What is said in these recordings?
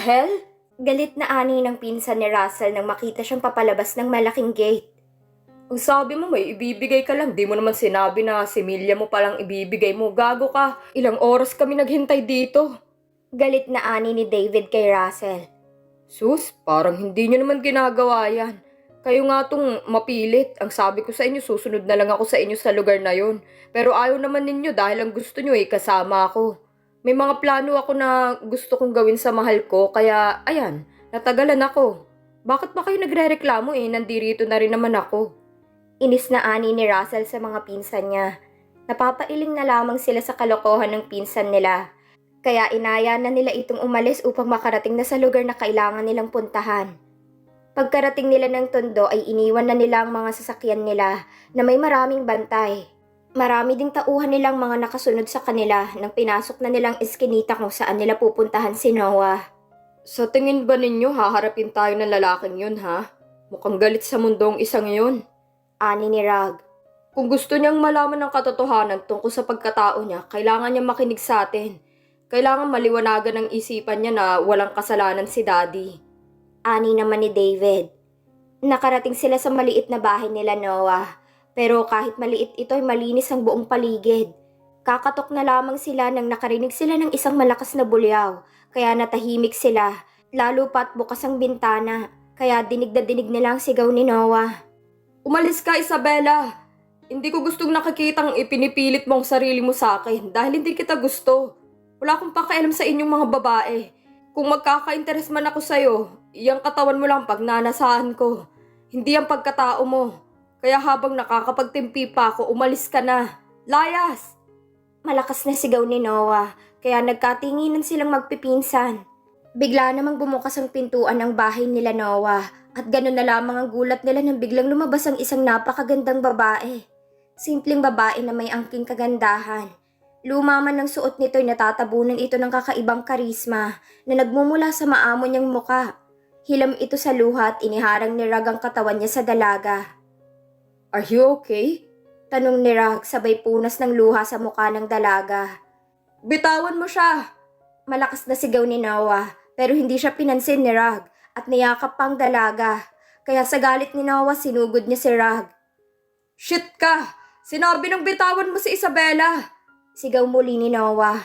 hell? Galit na ani ng pinsan ni Russell nang makita siyang papalabas ng malaking gate. Ang sabi mo may ibibigay ka lang, di mo naman sinabi na si Milya mo palang ibibigay mo. Gago ka, ilang oras kami naghintay dito. Galit na ani ni David kay Russell. Sus, parang hindi nyo naman ginagawa yan. Kayo nga tong mapilit. Ang sabi ko sa inyo, susunod na lang ako sa inyo sa lugar na yon. Pero ayaw naman ninyo dahil ang gusto nyo eh, kasama ako. May mga plano ako na gusto kong gawin sa mahal ko, kaya ayan, natagalan ako. Bakit ba kayo nagre-reklamo eh, nandirito na rin naman ako. Inis na ani ni Russell sa mga pinsan niya. Napapailing na lamang sila sa kalokohan ng pinsan nila. Kaya inaya na nila itong umalis upang makarating na sa lugar na kailangan nilang puntahan. Pagkarating nila ng tondo ay iniwan na nila ang mga sasakyan nila na may maraming bantay. Marami ding tauhan nilang mga nakasunod sa kanila nang pinasok na nilang eskinita kung saan nila pupuntahan si Noah. Sa tingin ba ninyo haharapin tayo ng lalaking yun ha? Mukhang galit sa mundong isang yun. Ani ni Rag. Kung gusto niyang malaman ng katotohanan tungkol sa pagkatao niya, kailangan niya makinig sa atin. Kailangan maliwanagan ng isipan niya na walang kasalanan si Daddy. Ani naman ni David. Nakarating sila sa maliit na bahay nila Noah. Pero kahit maliit ito ay malinis ang buong paligid. Kakatok na lamang sila nang nakarinig sila ng isang malakas na bulyaw. Kaya natahimik sila. Lalo pat bukas ang bintana. Kaya dinig na dinig nila ang sigaw ni Noah. Umalis ka, Isabella! Hindi ko gustong nakikitang ipinipilit mo ang sarili mo sa akin dahil hindi kita gusto. Wala akong pakialam sa inyong mga babae. Kung magkaka-interes man ako sa'yo, iyang katawan mo lang pag nanasahan ko. Hindi ang pagkatao mo. Kaya habang nakakapagtimpi pa ako, umalis ka na. Layas! Malakas na sigaw ni Noah. Kaya nagkatinginan silang magpipinsan. Bigla namang bumukas ang pintuan ng bahay nila Noah. At ganun na lamang ang gulat nila nang biglang lumabas ang isang napakagandang babae. Simpleng babae na may angking kagandahan. Luma man ang suot nito ay natatabunan ito ng kakaibang karisma na nagmumula sa maamo niyang muka. Hilam ito sa luha at iniharang ni Rag ang katawan niya sa dalaga. Are you okay? Tanong ni Rag sabay punas ng luha sa mukha ng dalaga. Bitawan mo siya! Malakas na sigaw ni Noah pero hindi siya pinansin ni Rag at niyakap pang dalaga. Kaya sa galit ni Noah sinugod niya si Rag. Shit ka! Sinabi ng bitawan mo si Isabella! Sigaw muli ni Noah.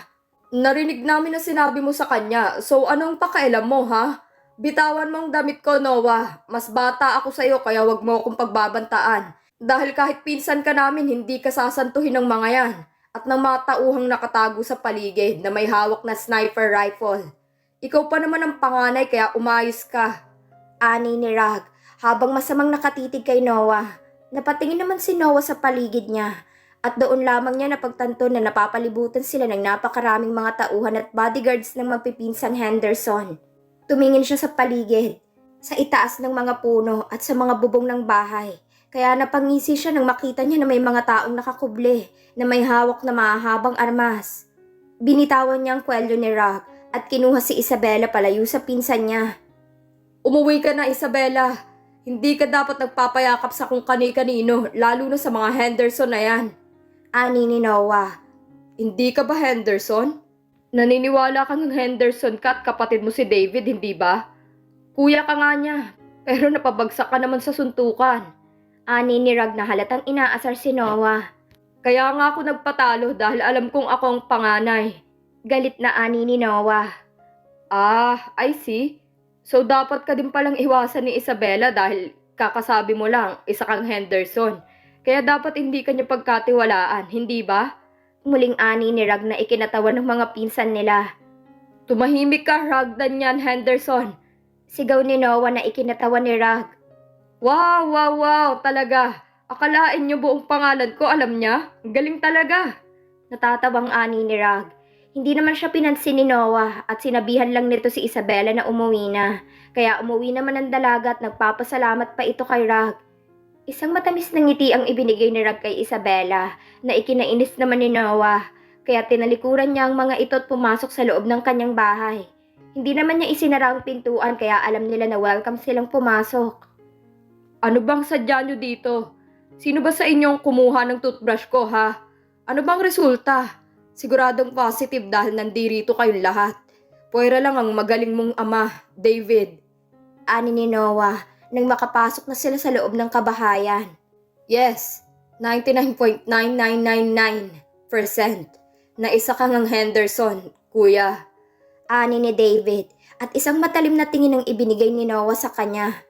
Narinig namin na sinabi mo sa kanya, so anong pakialam mo ha? Bitawan mo ang damit ko, Noah. Mas bata ako sa'yo kaya wag mo akong pagbabantaan. Dahil kahit pinsan ka namin, hindi ka sasantuhin ng mga yan. At ng mga tauhang nakatago sa paligid na may hawak na sniper rifle. Ikaw pa naman ang panganay kaya umayos ka. Ani ni Rag habang masamang nakatitig kay Noah. Napatingin naman si Noah sa paligid niya. At doon lamang niya napagtanto na napapalibutan sila ng napakaraming mga tauhan at bodyguards ng magpipinsang Henderson. Tumingin siya sa paligid, sa itaas ng mga puno at sa mga bubong ng bahay. Kaya napangisi siya nang makita niya na may mga taong nakakuble na may hawak na mahahabang armas. Binitawan niya ang kwelyo ni Rock at kinuha si Isabella palayo sa pinsan niya. Umuwi ka na, Isabella. Hindi ka dapat nagpapayakap sa kung kani-kanino, lalo na sa mga Henderson na yan. Ani ni Noah. Hindi ka ba Henderson? Naniniwala kang Henderson ka at kapatid mo si David, hindi ba? Kuya ka nga niya, pero napabagsak ka naman sa suntukan. Ani ni Rag na halatang inaasar si Noah. Kaya nga ako nagpatalo dahil alam kong ako ang panganay. Galit na ani ni Noah. Ah, I see. So dapat ka din palang iwasan ni Isabella dahil kakasabi mo lang, isa kang Henderson. Kaya dapat hindi ka niya pagkatiwalaan, hindi ba? Muling ani ni Rag na ikinatawa ng mga pinsan nila. Tumahimik ka, Ragdan yan, Henderson. Sigaw ni Noah na ikinatawa ni Rag. Wow, wow, wow, talaga. Akalain niyo buong pangalan ko, alam niya? Galing talaga. Natatabang ani ni Rag. Hindi naman siya pinansin ni Noah at sinabihan lang nito si Isabella na umuwi na. Kaya umuwi naman ang dalaga at nagpapasalamat pa ito kay Rag. Isang matamis na ngiti ang ibinigay ni Rag kay Isabella na ikinainis naman ni Noah. Kaya tinalikuran niya ang mga ito at pumasok sa loob ng kanyang bahay. Hindi naman niya isinara ang pintuan kaya alam nila na welcome silang pumasok. Ano bang sadya niyo dito? Sino ba sa inyong kumuha ng toothbrush ko, ha? Ano bang resulta? Siguradong positive dahil nandirito kayong lahat. Puwera lang ang magaling mong ama, David. Ani ni Noah nang makapasok na sila sa loob ng kabahayan. Yes, 99.9999% na isa kang ang Henderson, kuya. Ani ni David at isang matalim na tingin ang ibinigay ni Noah sa kanya.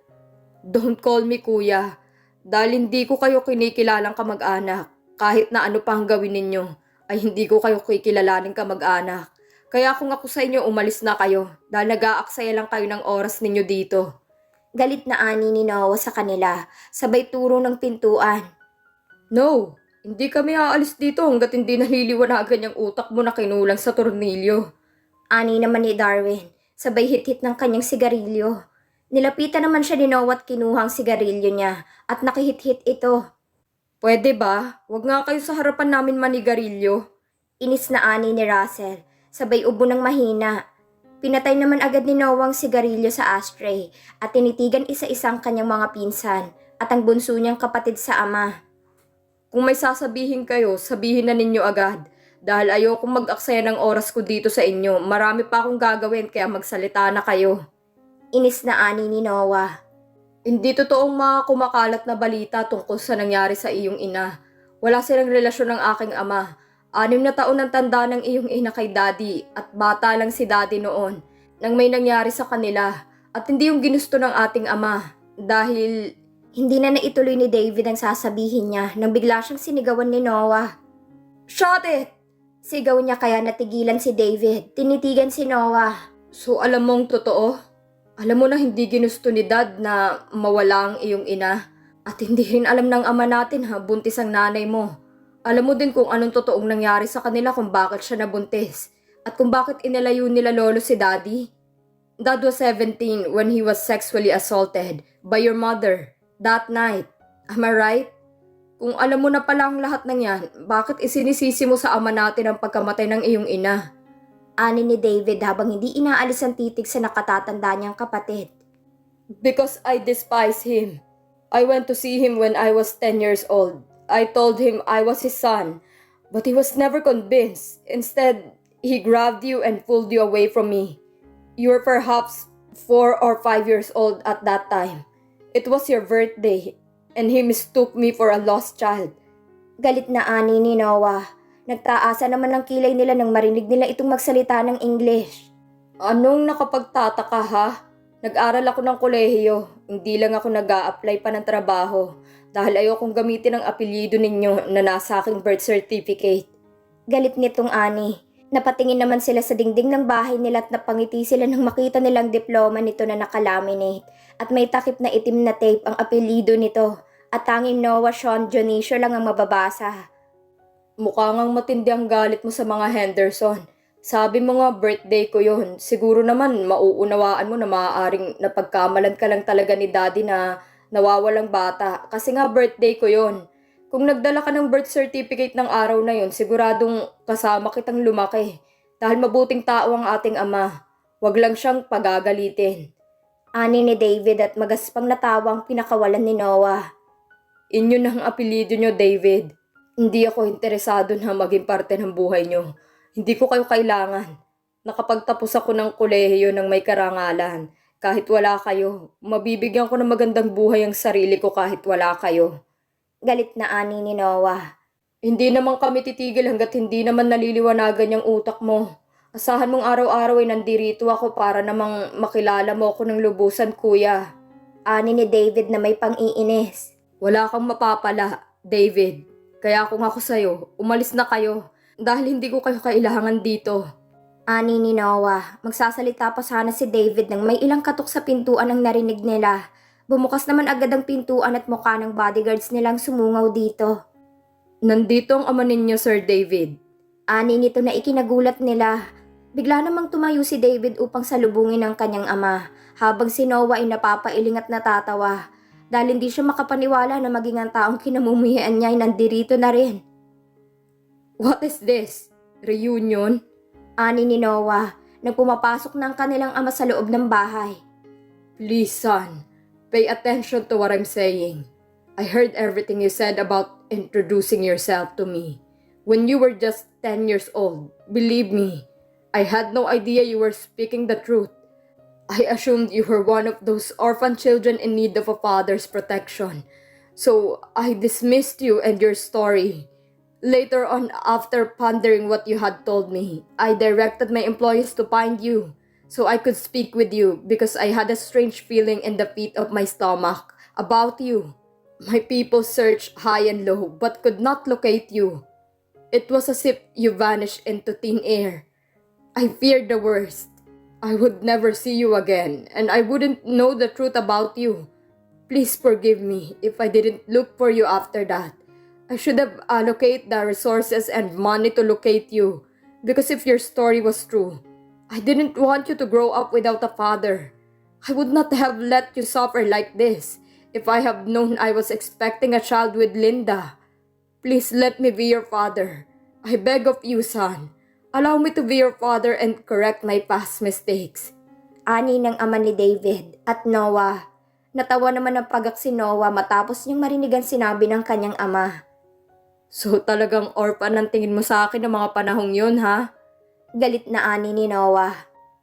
Don't call me kuya. Dahil hindi ko kayo kinikilalang kamag-anak. Kahit na ano pa ang gawin ninyo, ay hindi ko kayo kikilalaning kamag-anak. Kaya kung ako sa inyo, umalis na kayo. Dahil nag-aaksaya lang kayo ng oras ninyo dito. Galit na ani ni Noah sa kanila, sabay turo ng pintuan. No, hindi kami aalis dito hanggat hindi naliliwanagan yung utak mo na kinulang sa tornilyo. Ani naman ni Darwin, sabay hit-hit ng kanyang sigarilyo. Nilapitan naman siya ni Noah at kinuha ang sigarilyo niya at nakihit-hit ito. Pwede ba? Huwag nga kayo sa harapan namin manigarilyo. Inis na ani ni Russell, sabay ubo ng mahina. Pinatay naman agad ni Noah ang sigarilyo sa ashtray at tinitigan isa-isang kanyang mga pinsan at ang bunso niyang kapatid sa ama. Kung may sasabihin kayo, sabihin na ninyo agad. Dahil ayokong mag-aksaya ng oras ko dito sa inyo. Marami pa akong gagawin kaya magsalita na kayo. Inis na ani ni Noah. Hindi totoong mga kumakalat na balita tungkol sa nangyari sa iyong ina. Wala silang relasyon ng aking ama. Anim na taon ang tanda ng iyong ina kay daddy at bata lang si daddy noon nang may nangyari sa kanila at hindi yung ginusto ng ating ama dahil Hindi na naituloy ni David ang sasabihin niya nang bigla siyang sinigawan ni Noah. Shut it! Sigaw niya kaya natigilan si David. Tinitigan si Noah. So alam mong totoo? Alam mo na hindi ginusto ni dad na mawala ang iyong ina at hindi rin alam ng ama natin ha buntis ang nanay mo. Alam mo din kung anong totoong nangyari sa kanila kung bakit siya nabuntis at kung bakit inalayo nila lolo si daddy. Dad was 17 when he was sexually assaulted by your mother that night. Am I right? Kung alam mo na pala ang lahat ng yan, bakit isinisisi mo sa ama natin ang pagkamatay ng iyong ina? Ani ni David habang hindi inaalis ang titig sa nakatatanda niyang kapatid. Because I despise him. I went to see him when I was 10 years old. I told him I was his son, but he was never convinced. Instead, he grabbed you and pulled you away from me. You were perhaps four or five years old at that time. It was your birthday, and he mistook me for a lost child. Galit na ani ni Noah. Nagtaasa naman ng kilay nila nang marinig nila itong magsalita ng English. Anong nakapagtataka ha? Nag-aral ako ng kolehiyo. Hindi lang ako nag apply pa ng trabaho dahil ayokong gamitin ang apelyido ninyo na nasa aking birth certificate. Galit nitong ani. Napatingin naman sila sa dingding ng bahay nila at napangiti sila nang makita nilang diploma nito na nakalaminate at may takip na itim na tape ang apelyido nito at tanging Noah Sean Dionisio lang ang mababasa. Mukha ngang matindi ang galit mo sa mga Henderson. Sabi mo nga birthday ko yon. Siguro naman mauunawaan mo na maaaring napagkamalan ka lang talaga ni daddy na nawawalang bata. Kasi nga birthday ko yon. Kung nagdala ka ng birth certificate ng araw na yon, siguradong kasama kitang lumaki. Dahil mabuting tao ang ating ama. Huwag lang siyang pagagalitin. Ani ni David at magaspang natawa ang pinakawalan ni Noah. Inyo ang apelido nyo, David. Hindi ako interesado na maging parte ng buhay nyo. Hindi ko kayo kailangan. Nakapagtapos ako ng kolehiyo ng may karangalan. Kahit wala kayo, mabibigyan ko ng magandang buhay ang sarili ko kahit wala kayo. Galit na ani ni Noah. Hindi naman kami titigil hanggat hindi naman naliliwanagan yung utak mo. Asahan mong araw-araw ay nandirito ako para namang makilala mo ako ng lubusan, kuya. Ani ni David na may pang-iinis. Wala kang mapapala, David. Kaya kung ako sa'yo, umalis na kayo dahil hindi ko kayo kailangan dito. Ani ni Noah, magsasalita pa sana si David nang may ilang katok sa pintuan ang narinig nila. Bumukas naman agad ang pintuan at mukha ng bodyguards nilang sumungaw dito. Nandito ang ama ninyo, Sir David. Ani nito na ikinagulat nila. Bigla namang tumayo si David upang salubungin ang kanyang ama, habang si Noah ay napapailing at natatawa. Dahil hindi siya makapaniwala na maging ang taong kinamumuhian niya ay nandirito na rin. What is this? Reunion? Ani ni Noah, nang pumapasok ng kanilang ama sa loob ng bahay. Please, son, pay attention to what I'm saying. I heard everything you said about introducing yourself to me. When you were just 10 years old, believe me, I had no idea you were speaking the truth. I assumed you were one of those orphan children in need of a father's protection. So I dismissed you and your story. Later on, after pondering what you had told me, I directed my employees to find you so I could speak with you because I had a strange feeling in the pit of my stomach about you. My people searched high and low but could not locate you. It was as if you vanished into thin air. I feared the worst. I would never see you again and I wouldn't know the truth about you. Please forgive me if I didn't look for you after that. I should have allocated the resources and money to locate you because if your story was true, I didn't want you to grow up without a father. I would not have let you suffer like this if I have known I was expecting a child with Linda. Please let me be your father. I beg of you, son. Allow me to be your father and correct my past mistakes. Ani ng ama ni David at Noah. Natawa naman ng pagak si Noah matapos niyang marinig ang sinabi ng kanyang ama. So talagang orphan ang tingin mo sa akin ng mga panahong yun, ha? Galit na ani ni Noah.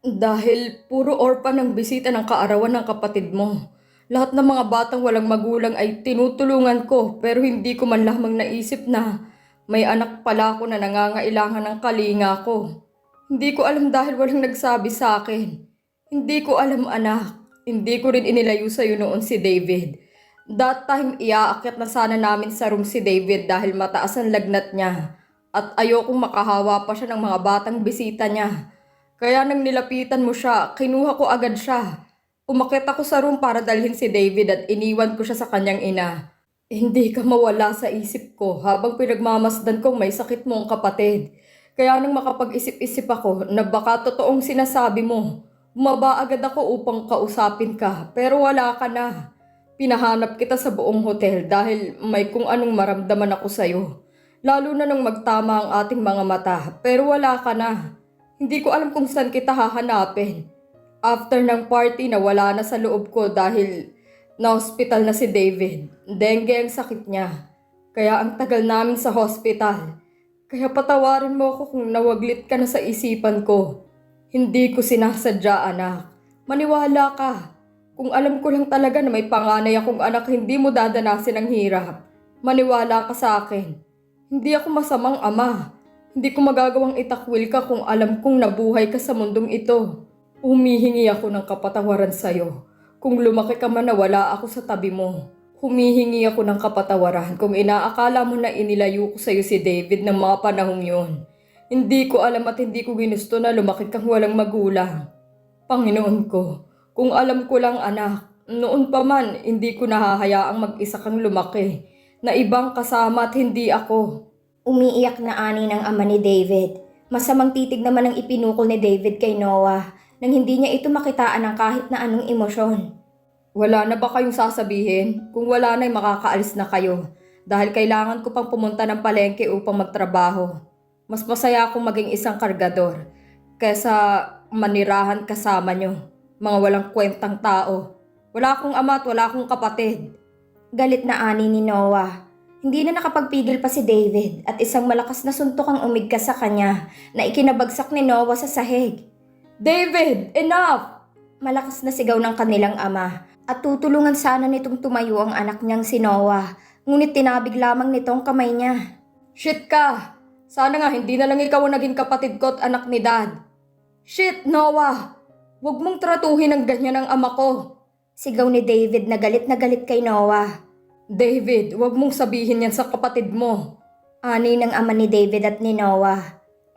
Dahil puro orphan ang bisita ng kaarawan ng kapatid mo. Lahat ng mga batang walang magulang ay tinutulungan ko pero hindi ko man lamang naisip na may anak pala ako na nangangailangan ng kalinga ko. Hindi ko alam dahil walang nagsabi sa akin. Hindi ko alam anak. Hindi ko rin inilayo sa'yo noon si David. That time iaakyat na sana namin sa room si David dahil mataas ang lagnat niya. At ayokong makahawa pa siya ng mga batang bisita niya. Kaya nang nilapitan mo siya, kinuha ko agad siya. Umakit ako sa room para dalhin si David at iniwan ko siya sa kanyang ina. Hindi ka mawala sa isip ko habang pinagmamasdan kong may sakit mo ang kapatid. Kaya nang makapag-isip-isip ako na baka totoong sinasabi mo, bumaba agad ako upang kausapin ka pero wala ka na. Pinahanap kita sa buong hotel dahil may kung anong maramdaman ako sa'yo. Lalo na nung magtama ang ating mga mata pero wala ka na. Hindi ko alam kung saan kita hahanapin. After ng party na wala na sa loob ko dahil na-hospital na si David. Dengue ang sakit niya. Kaya ang tagal namin sa hospital. Kaya patawarin mo ako kung nawaglit ka na sa isipan ko. Hindi ko sinasadya anak. Maniwala ka. Kung alam ko lang talaga na may panganay akong anak hindi mo dadanasin ang hirap. Maniwala ka sa akin. Hindi ako masamang ama. Hindi ko magagawang itakwil ka kung alam kong nabuhay ka sa mundong ito. Humihingi ako ng kapatawaran sa'yo. Kung lumaki ka man na wala ako sa tabi mo. Humihingi ako ng kapatawaran kung inaakala mo na inilayo ko sa'yo si David ng mga panahong yun. Hindi ko alam at hindi ko ginusto na lumaki kang walang magulang. Panginoon ko, kung alam ko lang anak, noon pa man hindi ko nahahayaang mag-isa kang lumaki na ibang kasama at hindi ako. Umiiyak na ani ng ama ni David. Masamang titig naman ang ipinukol ni David kay Noah nang hindi niya ito makitaan ng kahit na anong emosyon. Wala na ba kayong sasabihin? Kung wala na, makakaalis na kayo. Dahil kailangan ko pang pumunta ng palengke upang magtrabaho. Mas masaya akong maging isang kargador kaysa manirahan kasama nyo. Mga walang kwentang tao. Wala akong ama at wala akong kapatid. Galit na ani ni Noah. Hindi na nakapagpigil pa si David at isang malakas na suntok ang umigkas sa kanya na ikinabagsak ni Noah sa sahig. David, enough! Malakas na sigaw ng kanilang ama at tutulungan sana nitong tumayo ang anak niyang si Noah ngunit tinabig lamang nitong kamay niya. Shit ka! Sana nga hindi na lang ikaw ang naging kapatid ko at anak ni Dad. Shit, Noah! Huwag mong tratuhin ng ganyan ang ama ko. Sigaw ni David na galit na galit kay Noah. David, huwag mong sabihin yan sa kapatid mo. Ani ng ama ni David at ni Noah.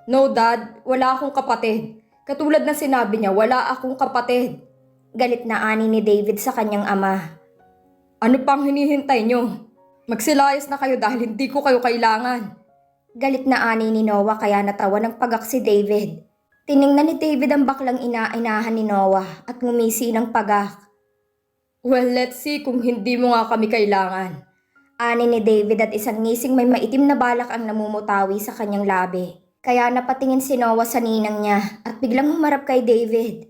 No, Dad, wala akong kapatid. Katulad na sinabi niya, wala akong kapatid. Galit na ani ni David sa kanyang ama. Ano pang hinihintay niyo? Magsilayas na kayo dahil hindi ko kayo kailangan. Galit na ani ni Noah kaya natawa ng pagak si David. Tiningnan ni David ang baklang ina-inahan ni Noah at ngumisi ng pagak. Well, let's see kung hindi mo nga kami kailangan. Ani ni David at isang ngising may maitim na balak ang namumutawi sa kanyang labi. Kaya napatingin si Noah sa ninang niya at biglang humarap kay David.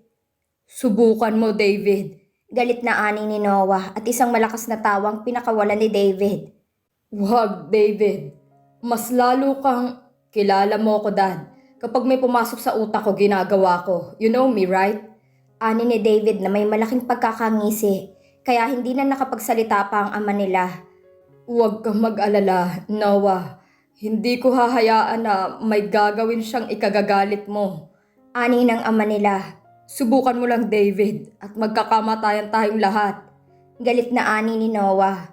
Subukan mo, David. Galit na ani ni Noah at isang malakas na tawang pinakawalan ni David. Wag, David. Mas lalo kang kilala mo ko, Dad. Kapag may pumasok sa utak ko, ginagawa ko. You know me, right? Ani ni David na may malaking pagkakangisi, kaya hindi na nakapagsalita pa ang ama nila. Huwag kang mag-alala, Noah. Hindi ko hahayaan na may gagawin siyang ikagagalit mo. Ani ng ama nila. Subukan mo lang, David, at magkakamatayan tayong lahat. Galit na ani ni Noah.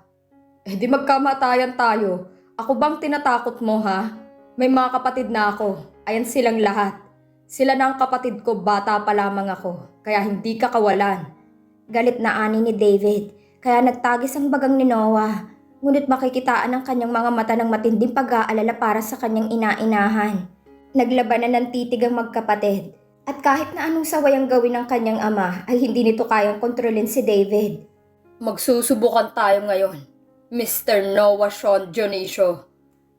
Eh di magkamatayan tayo. Ako bang tinatakot mo, ha? May mga kapatid na ako. Ayan silang lahat. Sila na ang kapatid ko, bata pa lamang ako. Kaya hindi ka kawalan. Galit na ani ni David, kaya nagtagis ang bagang ni Noah. Ngunit makikitaan ang kanyang mga mata ng matinding pag-aalala para sa kanyang ina-inahan. Naglabanan ng titig ang magkapatid. At kahit na anong saway ang gawin ng kanyang ama, ay hindi nito kayang kontrolin si David. Magsusubukan tayo ngayon. Mr. Noah Sean Dionisio.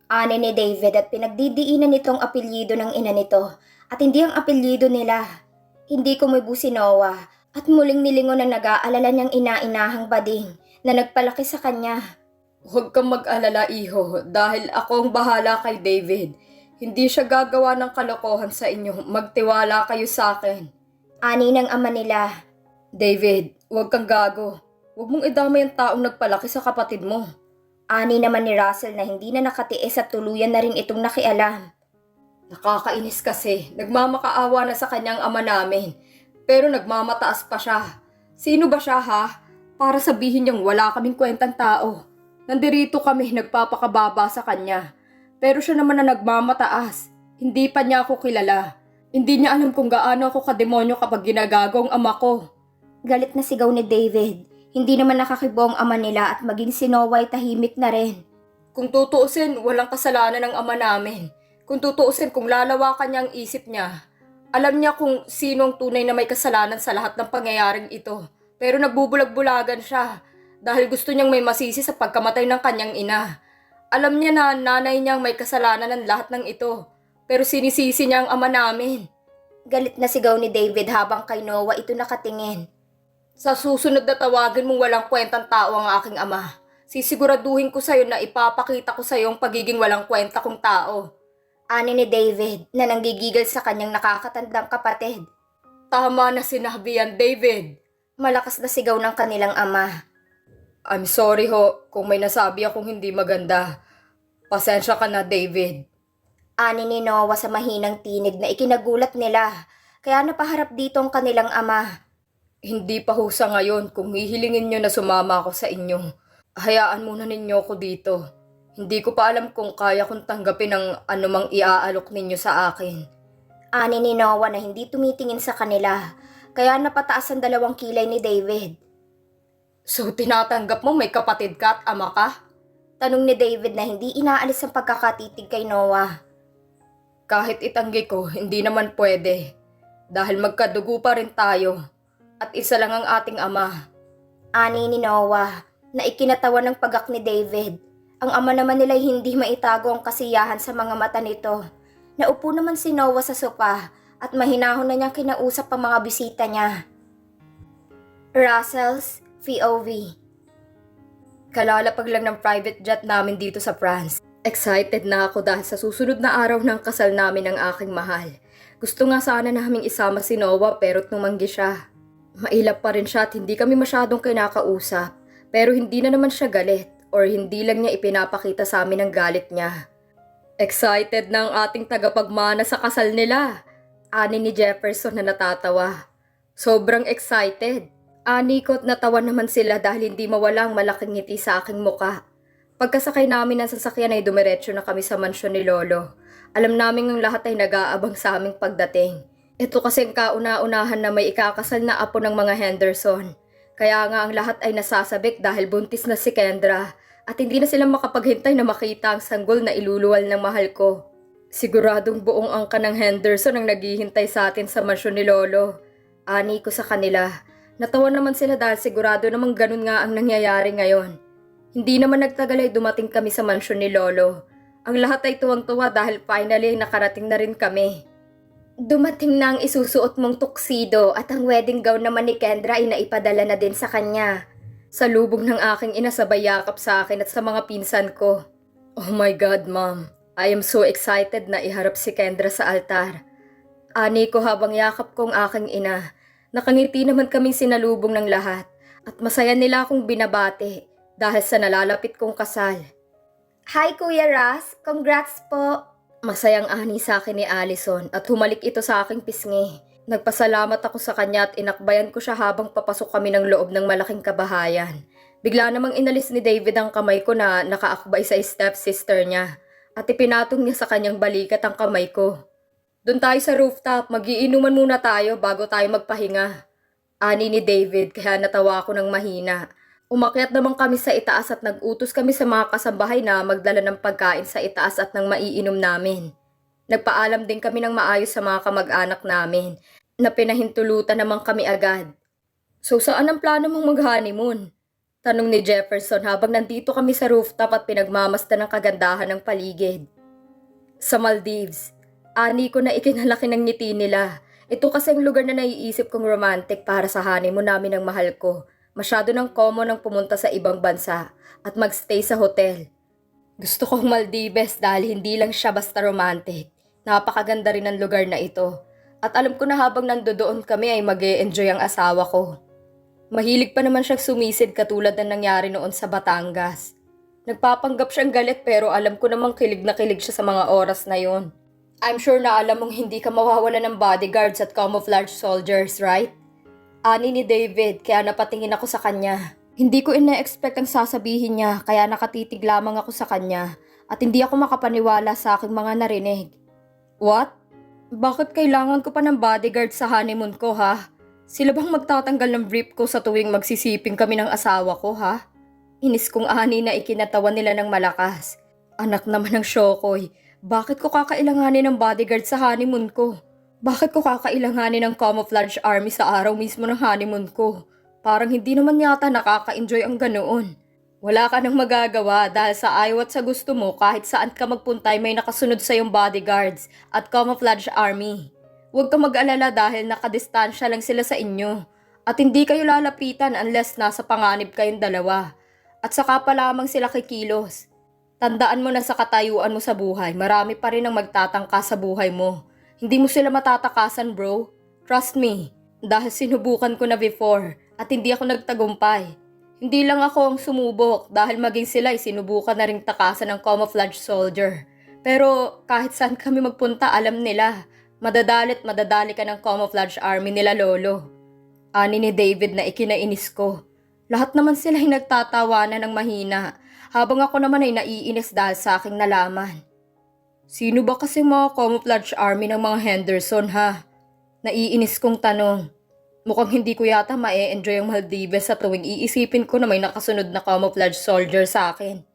Ani ni David at pinagdidiinan nitong apelyido ng ina nito at hindi ang apelyido nila. Hindi kumubo si Noah at muling nilingon ang nag-aalala niyang ina-inahang bading na nagpalaki sa kanya. Huwag kang mag-alala, iho, dahil ako ang bahala kay David. Hindi siya gagawa ng kalokohan sa inyo. Magtiwala kayo sa akin. Ani ng ama nila. David, huwag kang gago. Huwag mong idamay ang taong nagpalaki sa kapatid mo. Ani naman ni Russell na hindi na nakatiis at tuluyan na rin itong nakialam. Nakakainis kasi. Nagmamakaawa na sa kanyang ama namin. Pero nagmamataas pa siya. Sino ba siya ha? Para sabihin niyang wala kaming kwentang tao. Nandirito kami nagpapakababa sa kanya. Pero siya naman na nagmamataas. Hindi pa niya ako kilala. Hindi niya alam kung gaano ako kademonyo kapag ginagago ang ama ko. Galit na sigaw ni David. Hindi naman nakakibo ang ama nila at maging si Noah ay tahimik na rin. Kung tutuusin, walang kasalanan ng ama namin. Kung tutuusin, kung lalawakan niya ang isip niya, alam niya kung sino ang tunay na may kasalanan sa lahat ng pangyayaring ito. Pero nagbubulag-bulagan siya dahil gusto niyang may masisi sa pagkamatay ng kanyang ina. Alam niya na nanay niyang may kasalanan ng lahat ng ito. Pero sinisisi niya ang ama namin. Galit na sigaw ni David habang kay Noah ito nakatingin. Sa susunod na tawagin mong walang kwentang tao ang aking ama, sisiguraduhin ko sa'yo na ipapakita ko sa'yo ang pagiging walang kwenta kong tao. Ani ni David na nanggigigil sa kanyang nakakatandang kapatid. Tama na sinabi yan, David. Malakas na sigaw ng kanilang ama. I'm sorry ho kung may nasabi akong hindi maganda. Pasensya ka na, David. Ani ni Noah sa mahinang tinig na ikinagulat nila. Kaya napaharap dito ang kanilang ama. Hindi pa ho sa ngayon kung hihilingin nyo na sumama ako sa inyo. Hayaan muna ninyo ako dito. Hindi ko pa alam kung kaya kong tanggapin ang anumang iaalok ninyo sa akin. Ani ni Noah na hindi tumitingin sa kanila. Kaya napataas ang dalawang kilay ni David. So tinatanggap mo may kapatid ka at ama ka? Tanong ni David na hindi inaalis ang pagkakatitig kay Noah. Kahit itanggi ko, hindi naman pwede. Dahil magkadugo pa rin tayo. At isa lang ang ating ama. Ani ni Noah na ikinatawan ng pagak ni David. Ang ama naman nila ay hindi maitago ang kasiyahan sa mga mata nito. Naupo naman si Noah sa sopa at mahinahon na niyang kinausap ang mga bisita niya. Russell's VOV Kalalapag lang ng private jet namin dito sa France. Excited na ako dahil sa susunod na araw ng kasal namin ng aking mahal. Gusto nga sana naming isama si Noah pero tumanggi siya. Mailap pa rin siya at hindi kami masyadong kinakausap. Pero hindi na naman siya galit or hindi lang niya ipinapakita sa amin ang galit niya. Excited na ang ating tagapagmana sa kasal nila. Ani ni Jefferson na natatawa. Sobrang excited. Ani ko at natawa naman sila dahil hindi mawala ang malaking ngiti sa aking muka. Pagkasakay namin ng sasakyan ay dumiretso na kami sa mansyon ni Lolo. Alam namin ang lahat ay nag-aabang sa aming pagdating. Ito kasi ang kauna-unahan na may ikakasal na apo ng mga Henderson. Kaya nga ang lahat ay nasasabik dahil buntis na si Kendra at hindi na sila makapaghintay na makita ang sanggol na iluluwal ng mahal ko. Siguradong buong angka ng Henderson ang naghihintay sa atin sa mansyon ni Lolo. Ani ko sa kanila. Natawa naman sila dahil sigurado namang ganun nga ang nangyayari ngayon. Hindi naman nagtagal ay dumating kami sa mansyon ni Lolo. Ang lahat ay tuwang-tuwa dahil finally nakarating na rin kami. Dumating na ang isusuot mong tuksido at ang wedding gown naman ni Kendra ay naipadala na din sa kanya. Sa lubog ng aking ina sabay yakap sa akin at sa mga pinsan ko. Oh my God, ma'am. I am so excited na iharap si Kendra sa altar. Ani ko habang yakap kong aking ina. Nakangiti naman kaming sinalubong ng lahat at masaya nila akong binabate dahil sa nalalapit kong kasal. Hi Kuya Ras, congrats po. Masayang ani sa akin ni Allison at humalik ito sa aking pisngi. Nagpasalamat ako sa kanya at inakbayan ko siya habang papasok kami ng loob ng malaking kabahayan. Bigla namang inalis ni David ang kamay ko na nakaakbay sa stepsister niya at ipinatong niya sa kanyang balikat ang kamay ko. Doon tayo sa rooftop, magiinuman muna tayo bago tayo magpahinga. Ani ni David kaya natawa ako ng mahina. Umakyat naman kami sa itaas at nag-utos kami sa mga kasambahay na magdala ng pagkain sa itaas at ng maiinom namin. Nagpaalam din kami ng maayos sa mga kamag-anak namin na pinahintulutan naman kami agad. So saan ang plano mong mag-honeymoon? Tanong ni Jefferson habang nandito kami sa rooftop at pinagmamasta ng kagandahan ng paligid. Sa Maldives, ani ko na ikinalaki ng ngiti nila. Ito kasing lugar na naiisip kong romantic para sa honeymoon namin ng mahal ko. Masyado ng common ang pumunta sa ibang bansa at magstay sa hotel. Gusto kong Maldives dahil hindi lang siya basta romantic. Napakaganda rin ang lugar na ito. At alam ko na habang nandoon kami ay mag enjoy ang asawa ko. Mahilig pa naman siyang sumisid katulad ng nangyari noon sa Batangas. Nagpapanggap siyang galit pero alam ko namang kilig na kilig siya sa mga oras na yon. I'm sure na alam mong hindi ka mawawala ng bodyguards at camouflage soldiers, right? Ani ni David kaya napatingin ako sa kanya. Hindi ko ina-expect ang sasabihin niya kaya nakatitig lamang ako sa kanya at hindi ako makapaniwala sa aking mga narinig. What? Bakit kailangan ko pa ng bodyguard sa honeymoon ko ha? Sila bang magtatanggal ng brief ko sa tuwing magsisiping kami ng asawa ko ha? Inis kong ani na ikinatawa nila ng malakas. Anak naman ng Shokoy, bakit ko kakailanganin ng bodyguard sa honeymoon ko? Bakit ko kakailanganin ng camouflage army sa araw mismo ng honeymoon ko? Parang hindi naman yata nakaka-enjoy ang ganoon. Wala ka nang magagawa dahil sa ayaw at sa gusto mo kahit saan ka magpuntay may nakasunod sa iyong bodyguards at camouflage army. Huwag ka mag-alala dahil nakadistansya lang sila sa inyo at hindi kayo lalapitan unless nasa panganib kayong dalawa. At saka pa lamang sila kikilos. Tandaan mo na sa katayuan mo sa buhay, marami pa rin ang magtatangka sa buhay mo. Hindi mo sila matatakasan bro. Trust me. Dahil sinubukan ko na before at hindi ako nagtagumpay. Hindi lang ako ang sumubok dahil maging sila ay sinubukan na ring takasan ng camouflage soldier. Pero kahit saan kami magpunta alam nila, madadalit madadali ka ng camouflage army nila lolo. Ani ni David na ikinainis ko. Lahat naman sila ay nagtatawanan ng mahina habang ako naman ay naiinis dahil sa aking nalaman. Sino ba kasi mga camouflage army ng mga Henderson ha? Naiinis kong tanong. Mukhang hindi ko yata ma-enjoy ang Maldives sa tuwing iisipin ko na may nakasunod na camouflage soldier sa akin.